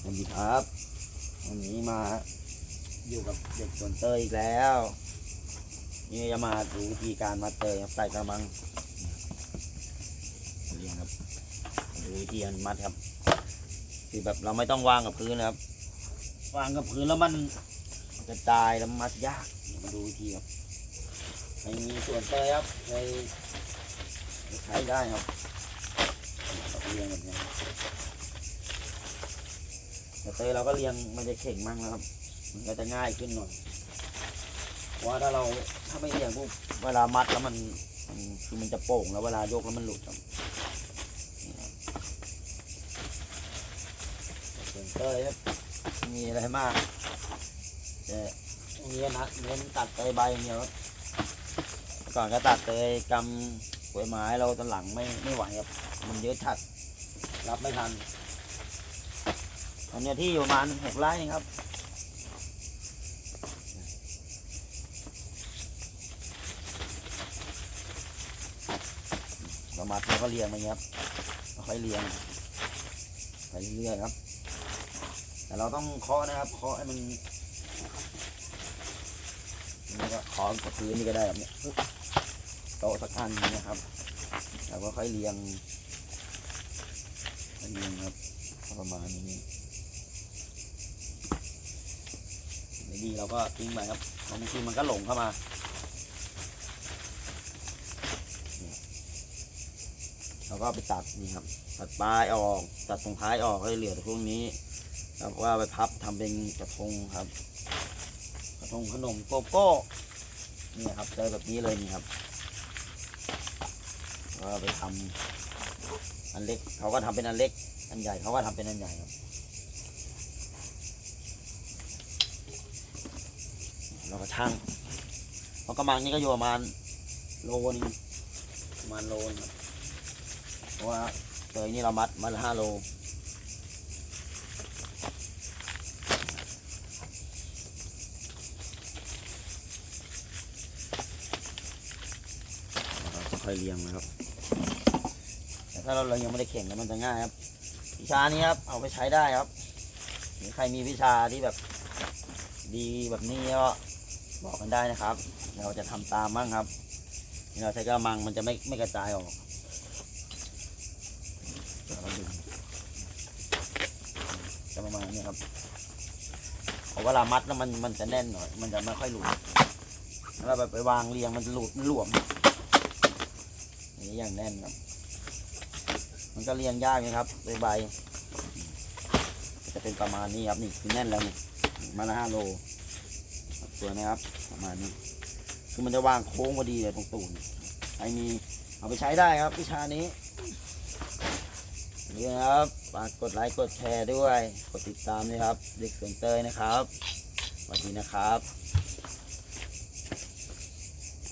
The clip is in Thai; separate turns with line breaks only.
สวัสดีครับ วันนี้มาอยู่กับเด็กสวนเตยอีกแล้ว นี่จะมาดูวิธีการมัดเตยครับใส่กระมังเรียงครับดูวิธีการมัดครับ คือแบบเราไม่ต้องวางกับพื้นนะครับ วางกับพื้นแล้วมันกระจายแล้วมัดยากมาดูวิธีครับใครมีส่วนเตยครับใครใช้ได้ครับเรียงแบบนี้ แต่เตยเราก็เรียงมันจะเข่งมั่งนะครับ มันก็จะง่ายขึ้นหน่อยว่าถ้าเราถ้าไม่เรียงปุ๊บเวลามัดแล้วมันคือมันจะโป่งแล้วเวลายกแล้วมันหลุดครับเตยครับมีอะไรมากแต่ตรงนี้นะเน้นตัดเตยใบอย่างเดียวครับก่อนก็ตัดเตยกำกล้วยไม้เราตอนหลังไม่ไม่ไหวครับมันเยอะชัดรับไม่ทัน ตอนนี้ที่อยู่ประมาณหกไร่ครับเรามาเราก็เรียงมาอย่างเงี้ยครับค่อยเรียงไปเรื่อยๆครับ แต่เราต้องเคาะนะครับเคาะให้มันนี่ก็เคาะกับพื้นนี่ก็ได้แบบนี้โต๊ะสักอันนะครับแล้วก็ค่อยเรียงเรียงครับประมาณนี้ ไม่ดีเราก็ทิ้งไปครับบางทีมันก็หลงเข้ามาเราก็ไปตัดนี่ครับ ตัดปลายออก ตัดตรงท้ายออกให้เหลือแต่พวกนี้แล้วก็เอาไปพับทำเป็นกระทงครับ กระทงขนมโกโก้นี่ครับเจอแบบนี้เลยนี่ครับก็เอาไปทำอันเล็กเขาก็ทำเป็นอันเล็ก อันใหญ่เขาก็ทำเป็นอันใหญ่ครับ เราก็ช่างเพราะกระมังนี่ก็อยู่ประมาณโลนึงประมาณโลนเพราะว่าเตยนี่เรามัดมัดละห้าโลเราก็ค่อยเรียงนะครับ แต่ถ้าเราเรายังไม่ได้เข่งแล้วมันจะง่ายครับ วิชานี้ครับ เอาไปใช้ได้ครับ หรือใครมีวิชาที่แบบ ดีแบบนี้ก็ บอกกันได้นะครับ เราจะทำตามบ้างครับเราใช้กระมังมันจะไม่ไม่กระจายออกเดี๋ยวเราดึงจะประมาณนี้ครับเพราะเวลามัดแล้วมันมันจะแน่นหน่อย มันจะไม่ค่อยหลุดถ้าเราแบบไปวางเรียงมันจะหลุดมันหลวมอันนี้อย่างแน่นครับ มันก็เรียงยากนะครับใบใบจะเป็นประมาณนี้ครับนี่คือแน่นแล้วนี่มาละห้าโล สวยไหมครับประมาณนี้คือมันจะวางโค้งพอดีเลยตรงตูนใครมีเอาไปใช้ได้ครับวิชานี้นี่นะครับฝากกดไลค์กดแชร์ด้วย กดติดตามด้วยครับ เด็กเสียงเตยนะครับสวัสดีนะครับ